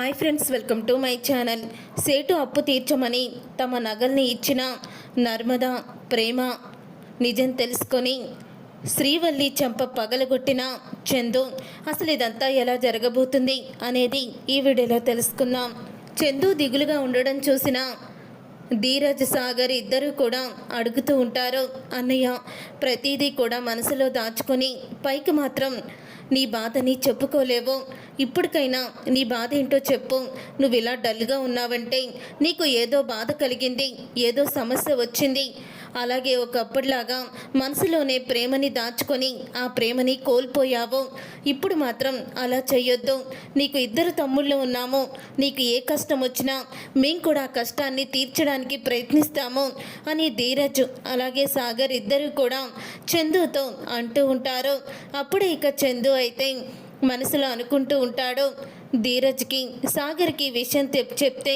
Hi friends welcome to my channel. సేటు అప్పు తీర్చమని తమ నగల్ని ఇచ్చిన నర్మద ప్రేమ నిజం తెలుసుకొని శ్రీవల్లి చెంప పగలగొట్టిన చందు అసలు ఇదంతా ఎలా జరగబోతుంది? అనేది ఈ వీడియోలో తెలుసుకుందాం. చందు దిగులుగా ఉండడం చూసిన ధీరజ్ సాగర్ ఇద్దరు కూడా అడుగుతూ ఉంటారు అన్నయ్య ప్రతిదీ కూడా మనసులో దాచుకొని పైకి మాత్రం నీ బాధని చెప్పుకోలేవు. ఇప్పటికైనా నీ బాధ ఏంటో చెప్పు. నువ్వు ఇలా డల్గా ఉన్నావంటే నీకు ఏదో బాధ కలిగింది ఏదో సమస్య వచ్చింది. అలాగే ఒకప్పటిలాగా మనసులోనే ప్రేమని దాచుకొని ఆ ప్రేమని కోల్పోయావు. ఇప్పుడు మాత్రం అలా చేయొద్దు నీకు ఇద్దరు తమ్ముళ్ళు ఉన్నాము. నీకు ఏ కష్టం వచ్చినా మేము కూడా ఆ కష్టాన్ని తీర్చడానికి ప్రయత్నిస్తాము అని ధీరజ్ అలాగే సాగర్ ఇద్దరు కూడా చందుతో అంటూ ఉంటారు. అప్పుడే ఇక చందు అయితే మనసులో అనుకుంటూ ఉంటాడు. ధీరజ్కి సాగర్కి విషయం తెప్ చెప్తే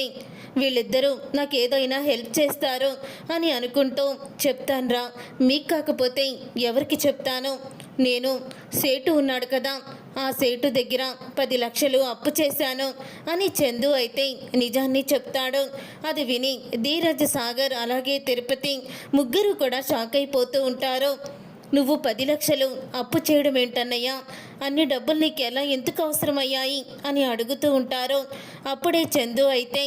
వీళ్ళిద్దరూ నాకు ఏదైనా హెల్ప్ చేస్తారు అని అనుకుంటూ చెప్తాన్రా. మీకు కాకపోతే ఎవరికి చెప్తాను? నేను సేటు ఉన్నాడు కదా ఆ సేటు దగ్గర పది లక్షలు అప్పు చేశాను అని చందు అయితే నిజాన్ని చెప్తాడు. అది విని ధీరజ్ సాగర్ అలాగే తిరుపతి ముగ్గురు కూడా షాక్ అయిపోతూ ఉంటారు. నువ్వు పది లక్షలు అప్పు చేయడం ఏంటన్నయ్యా? అన్ని డబ్బులు నీకు ఎలా ఎందుకు అవసరమయ్యాయి? అని అడుగుతూ ఉంటారు. అప్పుడే చందు అయితే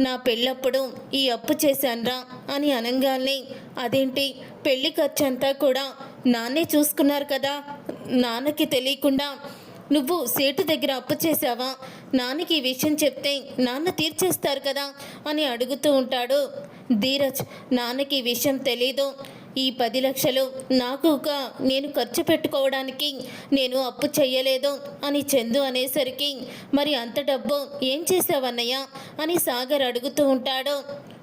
నా పెళ్ళప్పుడు ఈ అప్పు చేశాన్రా అని అనగానే అదేంటి? పెళ్ళి ఖర్చంతా కూడా నాన్నే చూసుకున్నారు కదా? నాన్నకి తెలియకుండా నువ్వు సేటు దగ్గర అప్పు చేసావా నాన్నకి ఈ విషయం చెప్తే నాన్న తీర్చేస్తారు కదా? అని అడుగుతూ ఉంటాడు. ధీరజ్ నాన్నకి ఈ విషయం తెలీదు. ఈ పది లక్షలు నాకు ఒక నేను ఖర్చు పెట్టుకోవడానికి నేను అప్పు చెయ్యలేదు అని చందు అనేసరికి మరి అంత డబ్బు ఏం చేసావన్నయ్య అని సాగర్ అడుగుతూ ఉంటాడు.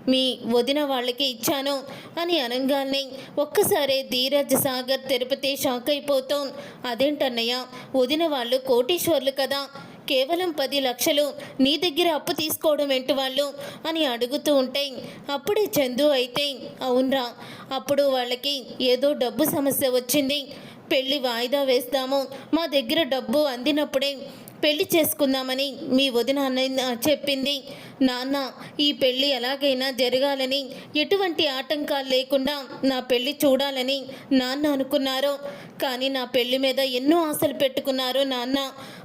మీ వదిన వాళ్ళకి ఇచ్చాను అని అనగానే ఒక్కసారే ధీరజ్ సాగర్ తిరుపతి షాక్ అయిపోతాం అదేంటన్నయ్య? వదిన వాళ్ళు కోటీశ్వర్లు కదా. కేవలం పది లక్షలు నీ దగ్గర అప్పు తీసుకోవడం ఏంటి వాళ్ళు? అని అడుగుతూ ఉంటే అప్పుడే చందు అయితే అవునరా అప్పుడు వాళ్ళకి ఏదో డబ్బు సమస్య వచ్చింది పెళ్ళి వాయిదా వేస్తాము మా దగ్గర డబ్బు అందినప్పుడే పెళ్ళి చేసుకుందామని మీ వదిన చెప్పింది. నాన్న ఈ పెళ్ళి ఎలాగైనా జరగాలని ఎటువంటి ఆటంకాలు లేకుండా నా పెళ్ళి చూడాలని నాన్న అనుకున్నారు. కానీ నా పెళ్ళి మీద ఎన్నో ఆశలు పెట్టుకున్నారు నాన్న.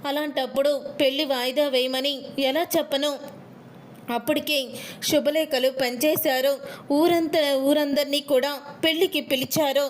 అలాంటప్పుడు పెళ్ళి వాయిదా వేయమని ఎలా చెప్పను? అప్పటికే శుభలేఖలు పనిచేశారు. ఊరంతా ఊరందరినీ కూడా పెళ్ళికి పిలిచారు.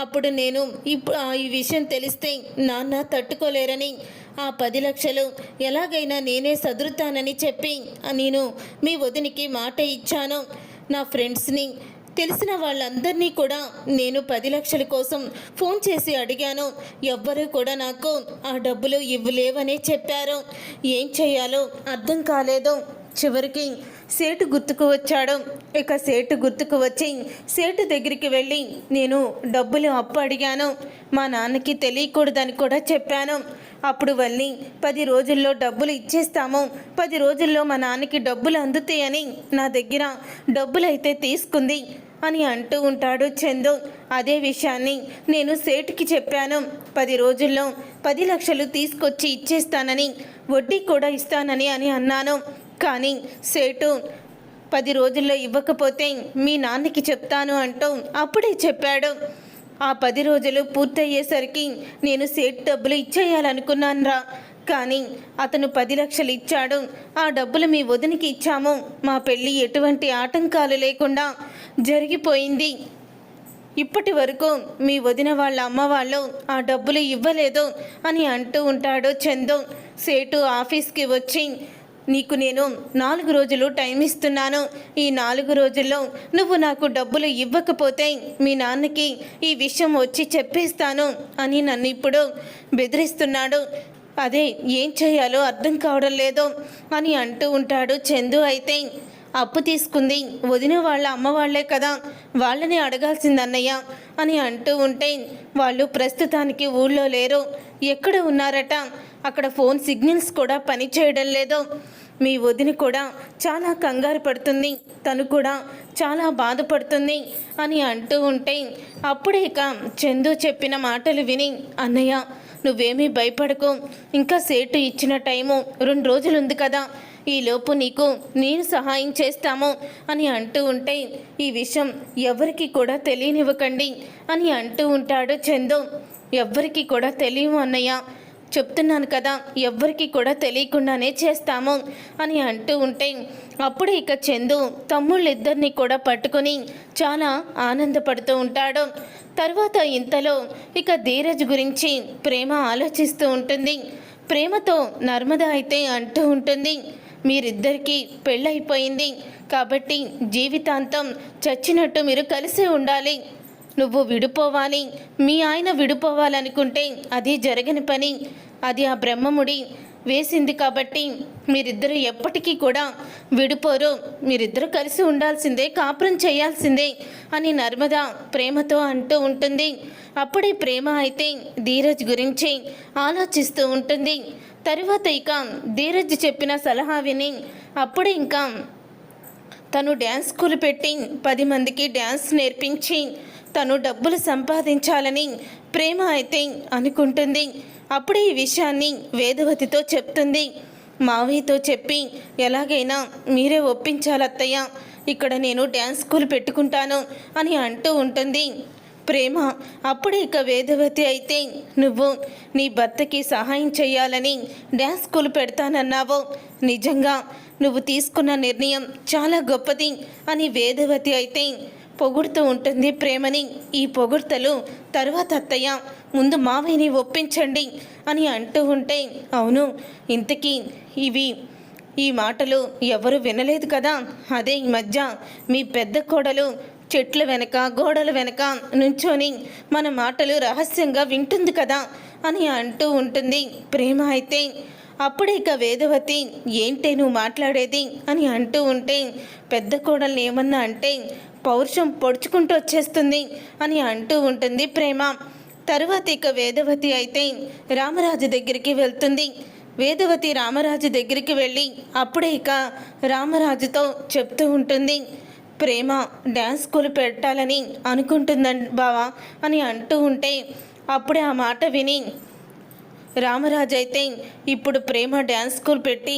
అప్పుడు నేను ఇప్పుడు ఈ విషయం తెలిస్తే నాన్న తట్టుకోలేరని ఆ పది లక్షలు ఎలాగైనా నేనే సదురుతానని చెప్పి నేను మీ వదినికి మాట ఇచ్చాను. నా ఫ్రెండ్స్ని తెలిసిన వాళ్ళందరినీ కూడా నేను పది లక్షల కోసం ఫోన్ చేసి అడిగాను. ఎవ్వరూ కూడా నాకు ఆ డబ్బులు ఇవ్వలేవనే చెప్పారు. ఏం చేయాలో అర్థం కాలేదు. చివరికి సేటు గుర్తుకు వచ్చాడు. ఇక సేటు గుర్తుకు వచ్చి సేటు దగ్గరికి వెళ్ళి నేను డబ్బులు అప్పు అడిగాను. మా నాన్నకి తెలియకూడదని కూడా చెప్పాను. అప్పుడు వెళ్ళి పది రోజుల్లో డబ్బులు ఇచ్చేస్తాము. పది రోజుల్లో మా నాన్నకి డబ్బులు అందుతాయని నా దగ్గర డబ్బులైతే తీసుకుంది అని అంటూ ఉంటాడు చందు. అదే విషయాన్ని నేను సేటుకి చెప్పాను. పది రోజుల్లో పది లక్షలు తీసుకొచ్చి ఇచ్చేస్తానని వడ్డీ కూడా ఇస్తానని అని అన్నాను. కానీ సేటు పది రోజుల్లో ఇవ్వకపోతే మీ నాన్నకి చెప్తాను అంటూ అప్పుడే చెప్పాడు. ఆ పది రోజులు పూర్తయ్యేసరికి నేను సేట్ డబ్బులు ఇచ్చేయాలనుకున్నానురా. కానీ అతను పది లక్షలు ఇచ్చాడు. ఆ డబ్బులు మీ వదినికి ఇచ్చాము. మా పెళ్ళి ఎటువంటి ఆటంకాలు లేకుండా జరిగిపోయింది. ఇప్పటి వరకు మీ వదిన వాళ్ళ అమ్మ వాళ్ళు ఆ డబ్బులు ఇవ్వలేదు అని అంటూ ఉంటాడు చందు. సేటు ఆఫీస్కి వచ్చి నీకు నేను నాలుగు రోజులు టైం ఇస్తున్నాను. ఈ నాలుగు రోజుల్లో నువ్వు నాకు డబ్బులు ఇవ్వకపోతే మీ నాన్నకి ఈ విషయం వచ్చి చెప్పేస్తాను అని నన్ను ఇప్పుడు బెదిరిస్తున్నాడు. అదే ఏం చేయాలో అర్థం కావడం లేదు అని అంటూ ఉంటాడు చందు అయితే. అప్పు తీసుకుంది. వదిన వాళ్ళ అమ్మవాళ్ళే కదా. వాళ్ళని అడగాల్సింది అన్నయ్య అని అంటూ ఉంటే వాళ్ళు ప్రస్తుతానికి ఊళ్ళో లేరు. ఎక్కడ ఉన్నారట? అక్కడ ఫోన్ సిగ్నల్స్ కూడా పనిచేయడం లేదు. మీ వదిన కూడా చాలా కంగారు పడుతుంది. తను కూడా చాలా బాధపడుతుంది అని అంటూ ఉంటే అప్పుడే ఇక చందు చెప్పిన మాటలు విని అన్నయ్య నువ్వేమీ భయపడకు. ఇంకా సేటు ఇచ్చిన టైము రెండు రోజులు ఉంది కదా ఈలోపు నీకు నేను సహాయం చేస్తాము అని అంటూ ఉంటే ఈ విషయం ఎవరికి కూడా తెలియనివ్వకండి అని అంటూ ఉంటాడు చందు. ఎవ్వరికి కూడా తెలియవు అన్నయ్య. చెప్తున్నాను కదా ఎవ్వరికి కూడా తెలియకుండానే చేస్తాము అని అంటూ ఉంటే అప్పుడు ఇక చందు తమ్ముళ్ళిద్దరిని కూడా పట్టుకొని చాలా ఆనందపడుతూ ఉంటాడు. తర్వాత ఇంతలో ఇక ధీరజ్ గురించి ప్రేమ ఆలోచిస్తూ ఉంటుంది. ప్రేమతో నర్మద అయితే అంటూ ఉంటుంది మీరిద్దరికీ పెళ్ళైపోయింది కాబట్టి జీవితాంతం చచ్చినట్టు మీరు కలిసే ఉండాలి. నువ్వు విడిపోవాలి. మీ ఆయన విడిపోవాలనుకుంటే అది జరగని పని. అది ఆ బ్రహ్మముడి వేసింది కాబట్టి మీరిద్దరూ ఎప్పటికీ కూడా విడిపోరు. మీరిద్దరూ కలిసి ఉండాల్సిందే కాపురం చేయాల్సిందే అని నర్మద ప్రేమతో అంటూ ఉంటుంది. అప్పుడే ప్రేమ అయితే ధీరజ్ గురించి ఆలోచిస్తూ ఉంటుంది. తరువాత ఇక ధీరజ్ చెప్పిన సలహా విని అప్పుడే ఇంకా తను డ్యాన్స్ స్కూల్ పెట్టి పది మందికి డ్యాన్స్ నేర్పించి తను డబ్బులు సంపాదించాలని ప్రేమ అయితే అనుకుంటుంది. అప్పుడే ఈ విషయాన్ని వేదవతితో చెప్తుంది. మావయ్యతో చెప్పి ఎలాగైనా మీరే ఒప్పించాలి అత్తయ్య ఇక్కడ నేను డ్యాన్స్ స్కూల్ పెట్టుకుంటాను అని అంటూ ఉంటుంది. ప్రేమ అప్పుడే ఇక వేదవతి అయితే నువ్వు నీ భర్తకి సహాయం చేయాలని డ్యాన్స్ స్కూల్ పెడతానన్నావు. నిజంగా నువ్వు తీసుకున్న నిర్ణయం చాలా గొప్పది అని వేదవతి అయితే పొగుడుతూ ఉంటుంది. ప్రేమని ఈ పొగుడ్తలు తర్వాత అత్తయ్య ముందు మావయ్యని ఒప్పించండి అని అంటూ ఉంటే అవును ఇంతకీ ఇవి ఈ మాటలు ఎవరు వినలేదు కదా? అదే ఈ మధ్య మీ పెద్ద కోడలు చెట్ల వెనక గోడల వెనక నుంచొని మన మాటలు రహస్యంగా వింటుంది కదా? అని అంటూ ఉంటుంది. ప్రేమ అయితే అప్పుడే ఇక వేదవతి ఏంటే నువ్వు మాట్లాడేది? అని అంటూ ఉంటే పెద్ద కోడల్ని ఏమన్నా అంటే పౌరుషం పొడుచుకుంటూ వచ్చేస్తుంది అని అంటూ ఉంటుంది ప్రేమ. తరువాత ఇక వేదవతి అయితే రామరాజు దగ్గరికి వెళ్తుంది. వేదవతి రామరాజు దగ్గరికి వెళ్ళి అప్పుడే ఇక రామరాజుతో చెప్తూ ఉంటుంది. ప్రేమ డ్యాన్స్ స్కూల్ పెట్టాలని అనుకుంటుందండి బావా అని అంటూ ఉంటే అప్పుడే ఆ మాట విని రామరాజు అయితే ఇప్పుడు ప్రేమ డ్యాన్స్ స్కూల్ పెట్టి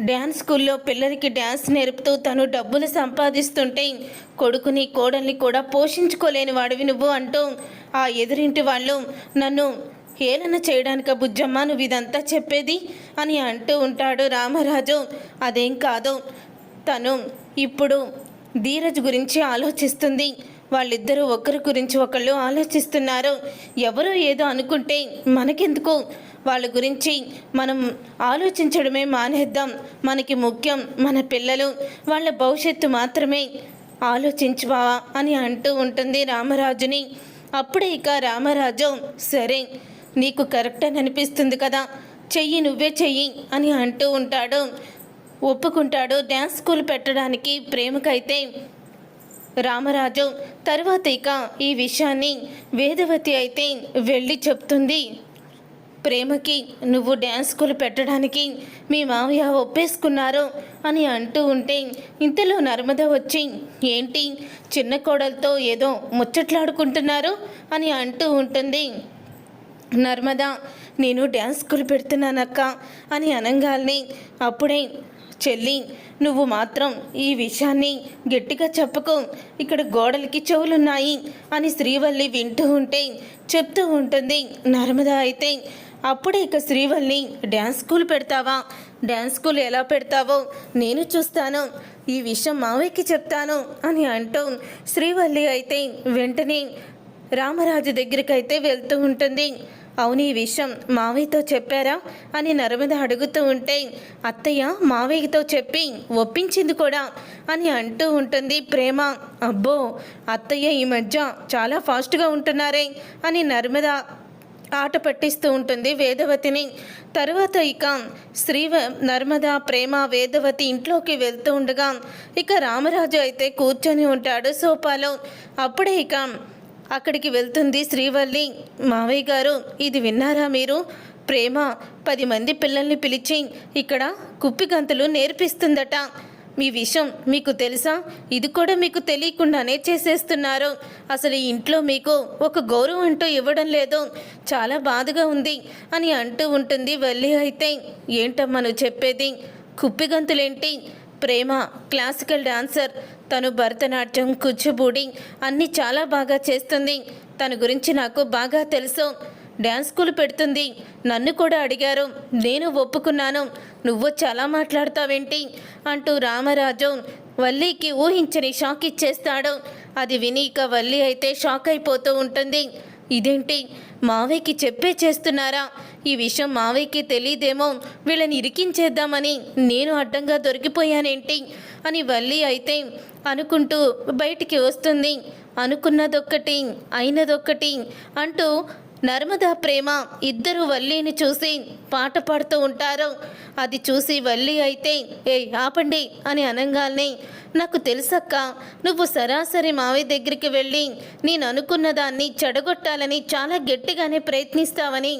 డ్యాన్స్ స్కూల్లో పిల్లలకి డ్యాన్స్ నేర్పుతూ తను డబ్బులు సంపాదిస్తుంటే కొడుకుని కోడల్ని కూడా పోషించుకోలేని వాడివి నువ్వు అంటూ ఆ ఎదురింటి వాళ్ళు నన్ను హేళన చేయడానిక బుజ్జమ్మ నువ్వు ఇదంతా చెప్పేది? అని అంటూ ఉంటాడు రామరాజు. అదేం కాదు తను ఇప్పుడు ధీరజ్ గురించి ఆలోచిస్తుంది. వాళ్ళిద్దరూ ఒకరి గురించి ఒకళ్ళు ఆలోచిస్తున్నారు. ఎవరో ఏదో అనుకుంటే మనకెందుకు? వాళ్ళ గురించి మనం ఆలోచించడమే మానేద్దాం. మనకి ముఖ్యం మన పిల్లలు. వాళ్ళ భవిష్యత్తు మాత్రమే ఆలోచించువా అని అంటూ ఉంటుంది రామరాజుని. అప్పుడే ఇక రామరాజు సరే నీకు కరెక్ట్ అని అనిపిస్తుంది కదా చెయ్యి నువ్వే చెయ్యి అని అంటూ ఉంటాడు. ఒప్పుకుంటాడు. డ్యాన్స్ స్కూల్ పెట్టడానికి ప్రేమకైతే రామరాజు. తర్వాత ఇక ఈ విషయాన్ని వేదవతి అయితే వెళ్ళి చెప్తుంది. ప్రేమకి నువ్వు డ్యాన్స్ స్కూల్ పెట్టడానికి మీ మావయ్య ఒప్పేసుకున్నారు అని అంటూ ఉంటే ఇంతలో నర్మద వచ్చి ఏంటి చిన్న కోడలతో ఏదో ముచ్చట్లాడుకుంటున్నారు? అని అంటూ ఉంటుంది. నర్మద నేను డ్యాన్స్ స్కూల్ పెడుతున్నానక్క అని అనంగాల్ని అప్పుడే చెల్లి నువ్వు మాత్రం ఈ విషయాన్ని గట్టిగా చెప్పకు. ఇక్కడ గోడలకి చెవులున్నాయి అని శ్రీవల్లి వింటూ ఉంటే చెప్తూ ఉంటుంది నర్మద అయితే అప్పుడే ఇక శ్రీవల్లి డ్యాన్స్ స్కూల్ పెడతావా? డ్యాన్స్ స్కూల్ ఎలా పెడతావో నేను చూస్తాను. ఈ విషయం మావయ్యకి చెప్తాను అని అంటూ శ్రీవల్లి అయితే వెంటనే రామరాజు దగ్గరికి అయితే వెళ్తూ ఉంటుంది. అవును ఈ విషయం మావయ్యతో చెప్పారా అని నర్మద అడుగుతూ ఉంటే అత్తయ్య మావయ్యతో చెప్పి ఒప్పించింది కూడా అని అంటూ ఉంటుంది ప్రేమ. అబ్బో అత్తయ్య ఈ మధ్య చాలా ఫాస్ట్గా ఉంటున్నారే అని నర్మద ఆట పట్టిస్తూ ఉంటుంది వేదవతిని. తరువాత ఇక శ్రీ నర్మద ప్రేమ వేదవతి ఇంట్లోకి వెళ్తూ ఉండగా ఇక రామరాజు అయితే కూర్చొని ఉంటాడు సోఫాలో. అప్పుడే ఇక అక్కడికి వెళ్తుంది శ్రీవల్లి. మావయ్య గారు ఇది విన్నారా మీరు? ప్రేమ పది మంది పిల్లల్ని పిలిచి ఇక్కడ కుప్పి గంతులు నేర్పిస్తుందట. మీ విషయం మీకు తెలుసా? ఇది కూడా మీకు తెలియకుండానే చేసేస్తున్నారు. అసలు ఇంట్లో మీకు ఒక గౌరవం అంటూ ఇవ్వడం లేదు. చాలా బాధగా ఉంది అని అంటూ ఉంటుంది వెళ్ళి అయితే. ఏంటమ్మా నువ్వు చెప్పేది? కుప్పిగంతులేంటి? Prema classical dancer. తను భరతనాట్యం కూచిపూడి అన్నీ చాలా బాగా చేస్తుంది. తన గురించి నాకు బాగా తెలుసు. డ్యాన్స్ స్కూల్ పెడుతుంది. నన్ను కూడా అడిగారు. నేను ఒప్పుకున్నాను. నువ్వు చాలా మాట్లాడతావేంటి? అంటూ రామరాజు వల్లీకి ఊహించని షాక్ ఇచ్చేస్తాడు. అది విని ఇక వల్లి అయితే షాక్ అయిపోతూ ఉంటుంది. ఇదేంటి? మావయ్యకి చెప్పే చేస్తున్నారా? ఈ విషయం మావయ్యకి తెలియదేమో వీళ్ళని ఇరికించేద్దామని నేను అడ్డంగా దొరికిపోయానేంటి? అని వల్లి అయితే అనుకుంటూ బయటికి వస్తుంది. అనుకున్నదొక్కటి అయినదొక్కటి అంటూ నర్మదా ప్రేమ ఇద్దరు వల్లీని చూసి పాట పాడుతూ ఉంటారు. అది చూసి వల్లి అయితే ఏ ఆపండి అని అనగానే నాకు తెలుసక్క నువ్వు సరాసరి మావయ్య దగ్గరికి వెళ్ళి నేను అనుకున్న దాన్ని చెడగొట్టాలని చాలా గట్టిగానే ప్రయత్నిస్తావని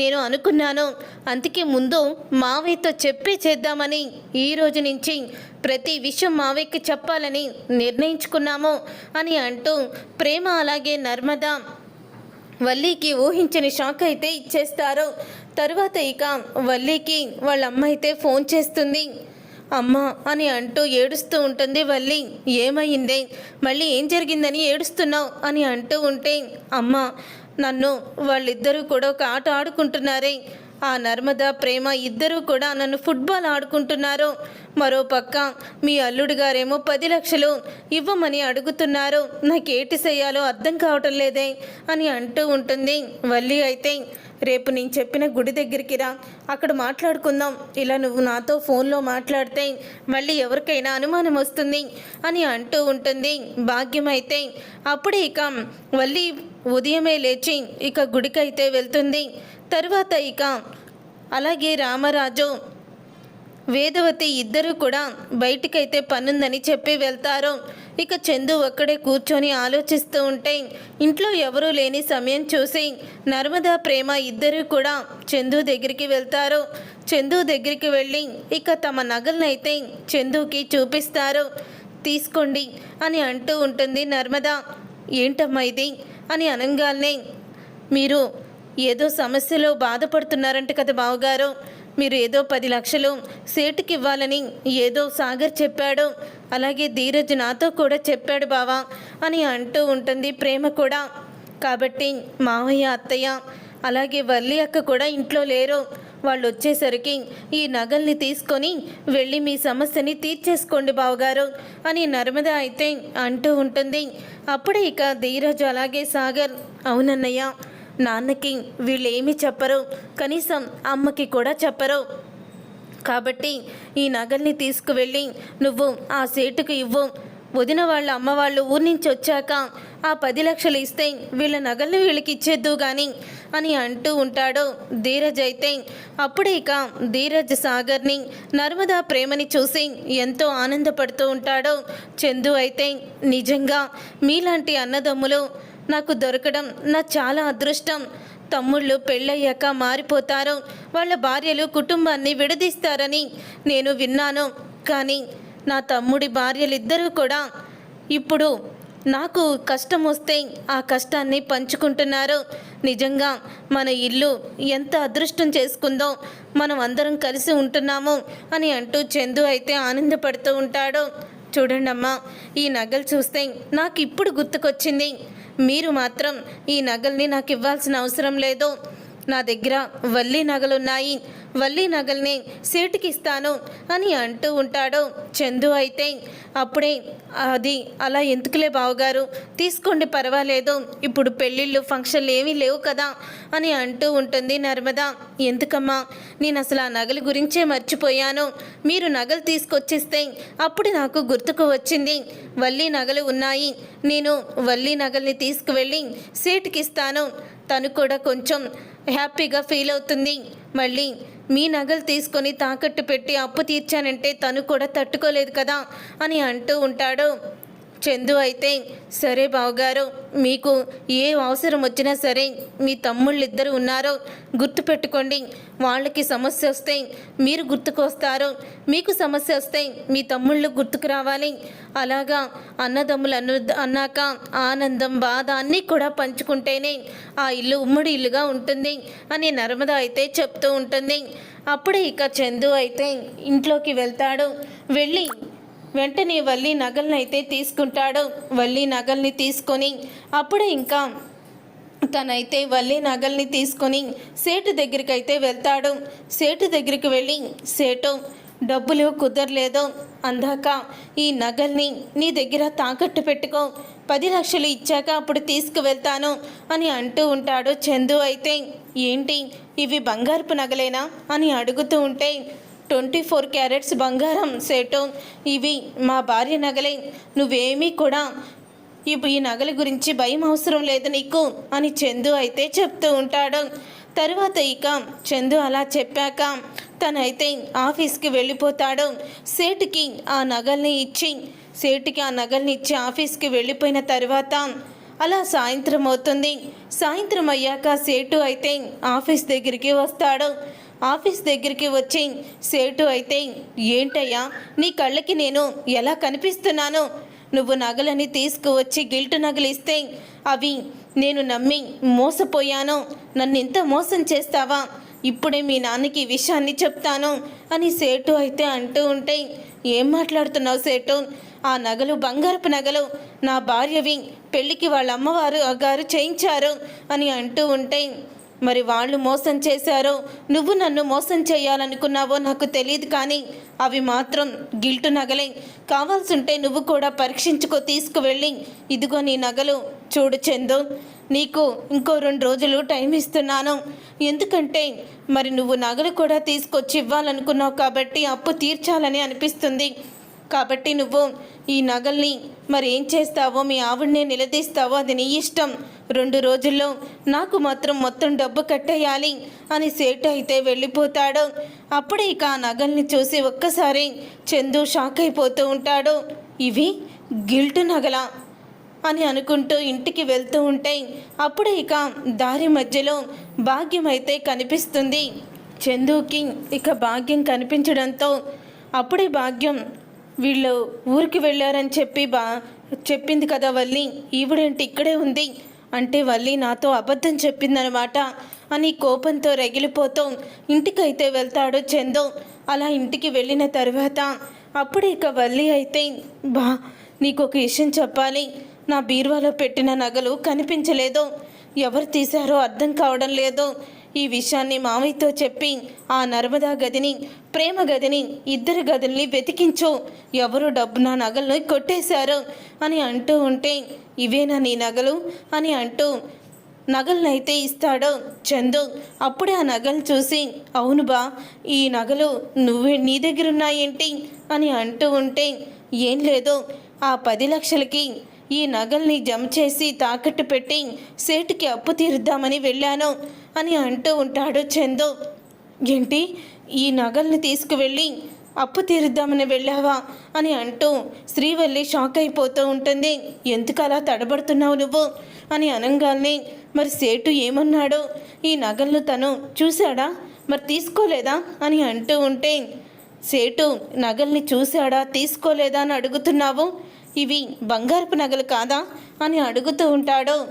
నేను అనుకున్నాను. అందుకే ముందు మావయ్యతో చెప్పి చేద్దామని ఈ రోజు నుంచి ప్రతి విషయం మావయ్యకి చెప్పాలని నిర్ణయించుకున్నాము అని అంటూ ప్రేమ అలాగే నర్మదా వల్లీకి ఊహించని షాక్ అయితే ఇచ్చేస్తారు. తరువాత ఇక వల్లీకి వాళ్ళ అమ్మ అయితే ఫోన్ చేస్తుంది. అమ్మ అని అంటూ ఏడుస్తూ ఉంటుంది వల్లి. ఏమైంది? మళ్ళీ ఏం జరిగిందని ఏడుస్తున్నావు? అని అంటూ ఉంటే అమ్మ నన్ను వాళ్ళిద్దరూ కూడా ఒక ఆట ఆడుకుంటున్నారే. ఆ నర్మద ప్రేమ ఇద్దరూ కూడా నన్ను ఫుట్బాల్ ఆడుకుంటున్నారు. మరో పక్క మీ అల్లుడు గారేమో పది లక్షలు ఇవ్వమని అడుగుతున్నారు. నాకేటి చేయాలో అర్థం కావటం లేదే అని అంటూ ఉంటుంది. వల్లి అయితే రేపు నేను చెప్పిన గుడి దగ్గరికి రా అక్కడ మాట్లాడుకుందాం. ఇలా నువ్వు నాతో ఫోన్లో మాట్లాడితే మళ్ళీ ఎవరికైనా అనుమానం వస్తుంది అని అంటూ ఉంటుంది. భాగ్యం అయితే అప్పుడే ఇక వల్లి ఉదయమే లేచి ఇక గుడికైతే వెళ్తుంది. తరువాత ఇక అలాగే రామరాజు వేదవతి ఇద్దరు కూడా బయటికైతే పనుందని చెప్పి వెళ్తారు. ఇక చందు ఒక్కడే కూర్చొని ఆలోచిస్తూ ఉంటే ఇంట్లో ఎవరూ లేని సమయం చూసి నర్మదా ప్రేమ ఇద్దరు కూడా చందు దగ్గరికి వెళ్తారు. చందు దగ్గరికి వెళ్ళి ఇక తమ నగలనైతే చందుకి చూపిస్తారు. తీసుకోండి అని అంటూ ఉంటుంది నర్మదా. ఏంటమ్మా ఇది? అని అనగానే మీరు ఏదో సమస్యలో బాధపడుతున్నారంట కదా బావగారు. మీరు ఏదో పది లక్షలు సేటుకి ఇవ్వాలని ఏదో సాగర్ చెప్పాడు. అలాగే ధీరజ్ నాతో కూడా చెప్పాడు బావా అని అంటూ ఉంటుంది ప్రేమ కూడా. కాబట్టి మావయ్య అత్తయ్య అలాగే వల్లి అక్క కూడా ఇంట్లో లేరు. వాళ్ళు వచ్చేసరికి ఈ నగల్ని తీసుకొని వెళ్ళి మీ సమస్యని తీర్చేసుకోండి బావగారు అని నర్మద అయితే అంటూ ఉంటుంది. అప్పుడే ఇక ధీరజ్ అలాగే సాగర్ అవునన్నయ్య నాన్నకి వీళ్ళేమీ చెప్పరు. కనీసం అమ్మకి కూడా చెప్పరు. కాబట్టి ఈ నగల్ని తీసుకువెళ్ళి నువ్వు ఆ సేటుకు ఇవ్వు. వదిన వాళ్ళ అమ్మ వాళ్ళు ఊరి నుంచి వచ్చాక ఆ పది లక్షలు ఇస్తే వీళ్ళ నగల్ని వీళ్ళకి ఇచ్చేద్దు కానీ అని అంటూ ఉంటాడు ధీరజ్ అయితే. అప్పుడే ఇక ధీరజ్ సాగర్ని నర్మదా ప్రేమని చూసి ఎంతో ఆనందపడుతూ ఉంటాడు. చందు అయితే నిజంగా మీలాంటి అన్నదమ్ములు నాకు దొరకడం నా చాలా అదృష్టం. తమ్ముళ్ళు పెళ్ళయ్యాక మారిపోతారు. వాళ్ళ భార్యలు కుటుంబాన్ని విడదీస్తారని నేను విన్నాను. కానీ నా తమ్ముడి భార్యలిద్దరూ కూడా ఇప్పుడు నాకు కష్టం వస్తే ఆ కష్టాన్ని పంచుకుంటున్నారు. నిజంగా మన ఇల్లు ఎంత అదృష్టం చేసుకుందో మనం అందరం కలిసి ఉంటున్నాము అని అంటూ చందు అయితే ఆనందపడుతూ ఉంటాడు. చూడండమ్మా ఈ నగలు చూస్తే నాకు ఇప్పుడు గుర్తుకొచ్చింది. మీరు మాత్రం ఈ నగల్ని నాకు ఇవ్వాల్సిన అవసరం లేదు. నా దగ్గర వల్లి నగలున్నాయి. వల్లి నగల్ని సేటుకి ఇస్తాను అని అంటూ ఉంటాడు చందు అయితే. అప్పుడే అది అలా ఎందుకులే బావగారు? తీసుకోండి పర్వాలేదు. ఇప్పుడు పెళ్ళిళ్ళు ఫంక్షన్లు ఏమీ లేవు కదా అని అంటూ ఉంటుంది నర్మద. ఎందుకమ్మా? నేను అసలు ఆ నగల గురించే మర్చిపోయాను. మీరు నగలు తీసుకొచ్చిస్తే అప్పుడు నాకు గుర్తుకు వచ్చింది. వల్లి నగలు ఉన్నాయి. నేను వల్లి నగల్ని తీసుకువెళ్ళి సేటుకి ఇస్తాను తను కూడా కొంచెం హ్యాపీగా ఫీల్ అవుతుంది. మళ్ళీ మీ నగలు తీసుకొని తాకట్టు పెట్టి అప్పు తీర్చానంటే తను కూడా తట్టుకోలేదు కదా అని అంటూ ఉంటాడు. చందు అయితే సరే బావగారు మీకు ఏ అవసరం వచ్చినా సరే మీ తమ్ముళ్ళు ఇద్దరు ఉన్నారో గుర్తుపెట్టుకోండి. వాళ్ళకి సమస్య వస్తే మీరు గుర్తుకొస్తారు. మీకు సమస్య వస్తే మీ తమ్ముళ్ళు గుర్తుకు రావాలి అలాగా అన్నదమ్ములు అను అన్నాక ఆనందం బాధ అన్నీ కూడా పంచుకుంటేనే ఆ ఇల్లు ఉమ్మడి ఇల్లుగా ఉంటుంది అని నర్మద అయితే చెప్తూ ఉంటుంది. అప్పుడే ఇక చందు అయితే ఇంట్లోకి వెళ్తాడు. వెళ్ళి వెంటనే వల్లి నగల్ని అయితే తీసుకుంటాడు. వల్లి నగల్ని తీసుకొని అప్పుడే ఇంకా తనైతే వల్లి నగల్ని తీసుకొని సేటు దగ్గరికి అయితే వెళ్తాడు. సేటు దగ్గరికి వెళ్ళి సేటు డబ్బులు కుదరలేదు. అందాక ఈ నగల్ని నీ దగ్గర తాకట్టు పెట్టుకో. పది లక్షలు ఇచ్చాక అప్పుడు తీసుకువెళ్తాను అని అంటూ ఉంటాడు. చందు అయితే ఏంటి? ఇవి బంగారపు నగలేనా? అని అడుగుతూ ఉంటే ట్వంటీ ఫోర్ క్యారెట్స్ బంగారం సేటు ఇవి మా భార్య నగలే. నువ్వేమీ కూడా ఇప్పుడు ఈ నగల గురించి భయం అవసరం లేదు నీకు అని చందు అయితే చెప్తూ ఉంటాడు. తర్వాత ఇక చందు అలా చెప్పాక తనైతే ఆఫీస్కి వెళ్ళిపోతాడు. సేటుకి ఆ నగల్ని ఇచ్చి సేటుకి ఆ నగల్ని ఇచ్చి ఆఫీస్కి వెళ్ళిపోయిన తర్వాత అలా సాయంత్రం అవుతుంది. సాయంత్రం అయ్యాక సేటు అయితే ఆఫీస్ దగ్గరికి వస్తాడు. ఆఫీస్ దగ్గరికి వచ్చి సేటు అయితే ఏంటయ్యా? నీ కళ్ళకి నేను ఎలా కనిపిస్తున్నాను? నువ్వు నగలని తీసుకువచ్చి గిల్టు నగలు ఇస్తే అవి నేను నమ్మి మోసపోయాను. నన్ను ఇంత మోసం చేస్తావా? ఇప్పుడే మీ నాన్నకి విషయాన్ని చెప్తాను అని సేటు అయితే అంటూ ఉంటే ఏం మాట్లాడుతున్నావు సేటు? ఆ నగలు బంగారపు నగలు. నా భార్యవి పెళ్ళికి వాళ్ళ అమ్మవారు గారు చేయించారు అని అంటూ ఉంటే మరి వాళ్ళు మోసం చేశారో నువ్వు నన్ను మోసం చేయాలనుకున్నావో నాకు తెలియదు కానీ అవి మాత్రం గిల్టు నగలే. కావాల్సుంటే నువ్వు కూడా పరీక్షించుకో తీసుకువెళ్ళి. ఇదిగో నీ నగలు చూడు చందు నీకు ఇంకో రెండు రోజులు టైం ఇస్తున్నాను. ఎందుకంటే మరి నువ్వు నగలు కూడా తీసుకొచ్చి ఇవ్వాలనుకున్నావు కాబట్టి అప్పు తీర్చాలని అనిపిస్తుంది. కాబట్టి నువ్వు ఈ నగల్ని మరి ఏం చేస్తావో మీ ఆవిడనే నిలదీస్తావో అది నీ ఇష్టం. రెండు రోజుల్లో నాకు మాత్రం మొత్తం డబ్బు కట్టేయాలి అని సేటు అయితే వెళ్ళిపోతాడు. అప్పుడే ఇక ఆ నగల్ని చూసి ఒక్కసారి చందు షాక్ అయిపోతూ ఉంటాడు. ఇవి గిల్టు నగల అని అనుకుంటూ ఇంటికి వెళ్తూ ఉంటే అప్పుడే ఇక దారి మధ్యలో భాగ్యం అయితే కనిపిస్తుంది. చందుకి ఇక భాగ్యం కనిపించడంతో అప్పుడే భాగ్యం వీళ్ళు ఊరికి వెళ్ళారని చెప్పి బా చెప్పింది కదా వల్లి. ఈవిడేంటి ఇక్కడే ఉంది? అంటే వల్లి నాతో అబద్ధం చెప్పిందనమాట. అని కోపంతో రగిలిపోతూ ఇంటికైతే వెళ్తాడు చందు. అలా ఇంటికి వెళ్ళిన తర్వాత అప్పుడు ఇక వల్లి అయితే బా నీకు ఒక విషయం చెప్పాలి. నా బీరువాలో పెట్టిన నగలు కనిపించలేదు. ఎవరు తీశారో అర్థం కావడం లేదు. ఈ విషయాన్ని మామయ్యతో చెప్పి ఆ నర్మదా గదిని ప్రేమ గదిని ఇద్దరు గదుల్ని వెతికించు. ఎవరు డబ్బు నా నగలను కొట్టేశారు? అని అంటూ ఉంటే ఇవేనా నీ నగలు? అని అంటూ నగలనైతే ఇస్తాడు చందు. అప్పుడే ఆ నగలు చూసి అవును బా ఈ నగలు నువ్వే నీ దగ్గర ఉన్నాయేంటి అని అంటూ ఉంటే ఏం లేదు. ఆ పది లక్షలకి ఈ నగల్ని జమ చేసి తాకట్టు పెట్టి సేటుకి అప్పు తీరుద్దామని వెళ్ళాను. అని అంటూ ఉంటాడు చందు. ఏంటి? ఈ నగల్ని తీసుకువెళ్ళి అప్పు తీరుద్దామని వెళ్ళావా? అని అంటూ శ్రీవల్లి షాక్ అయిపోతూ ఉంటుంది. ఎందుకు అలా తడబడుతున్నావు నువ్వు? అని అనగానే మరి సేటు ఏమన్నాడు? ఈ నగలను తను చూశాడా? మరి తీసుకోలేదా? అని అంటూ ఉంటే సేటు నగల్ని చూశాడా? తీసుకోలేదా? అని అడుగుతున్నావు? ఇవి బంగారపు నగలు కాదా? అని అడుగుతూ ఉంటాడు.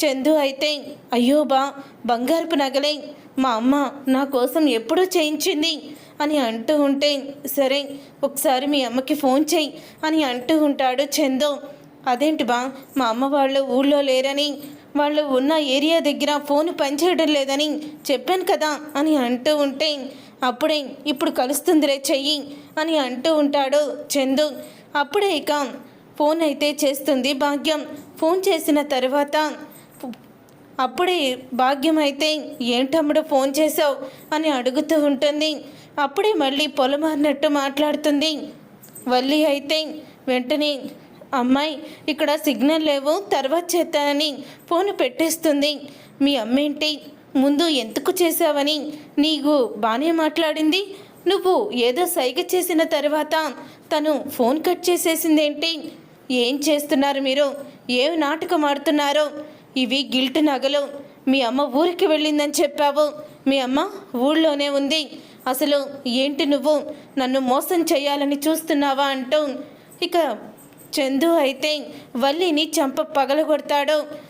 చందు అయితే అయ్యో బా బంగారపు నగలే మా అమ్మ నా కోసం ఎప్పుడూ చేయించింది అని అంటూ ఉంటే సరే ఒకసారి మీ అమ్మకి ఫోన్ చేయి అని అంటూ ఉంటాడు చందు. అదేంటి బా మా అమ్మ వాళ్ళు ఊళ్ళో లేరని వాళ్ళు ఉన్న ఏరియా దగ్గర ఫోన్ పనిచేయడం లేదని చెప్పాను కదా అని అంటూ ఉంటే అప్పుడే ఇప్పుడు కలుస్తుందిరే చెయ్యి అని అంటూ ఉంటాడు చందు. అప్పుడే ఇక ఫోన్ అయితే చేస్తుంది భాగ్యం. ఫోన్ చేసిన తర్వాత అప్పుడే భాగ్యం అయితే ఏంటమ్ముడు ఫోన్ చేసావు అని అడుగుతూ ఉంటుంది. అప్పుడే మళ్ళీ పొలమారినట్టు మాట్లాడుతుంది. వల్లి అయితే వెంటనే అమ్మాయి ఇక్కడ సిగ్నల్ లేవు తర్వాత చేస్తానని ఫోన్ పెట్టేస్తుంది. మీ అమ్మేంటి? ముందు ఎందుకు చేసావని నీకు బాగానే మాట్లాడింది. నువ్వు ఏదో సైగ చేసిన తర్వాత తను ఫోన్ కట్ చేసేసిందేంటి? ఏం చేస్తున్నారు మీరు? ఏం నాటకం ఆడుతున్నారో? ఇవి గిల్ట్ నగలు. మీ అమ్మ ఊరికి వెళ్ళిందని చెప్పావు. మీ అమ్మ ఊళ్ళోనే ఉంది. అసలు ఏంటి నువ్వు? నన్ను మోసం చేయాలని చూస్తున్నావా అంటూ. ఇక చందు అయితే వల్లిని చంప పగలగొడతాడు.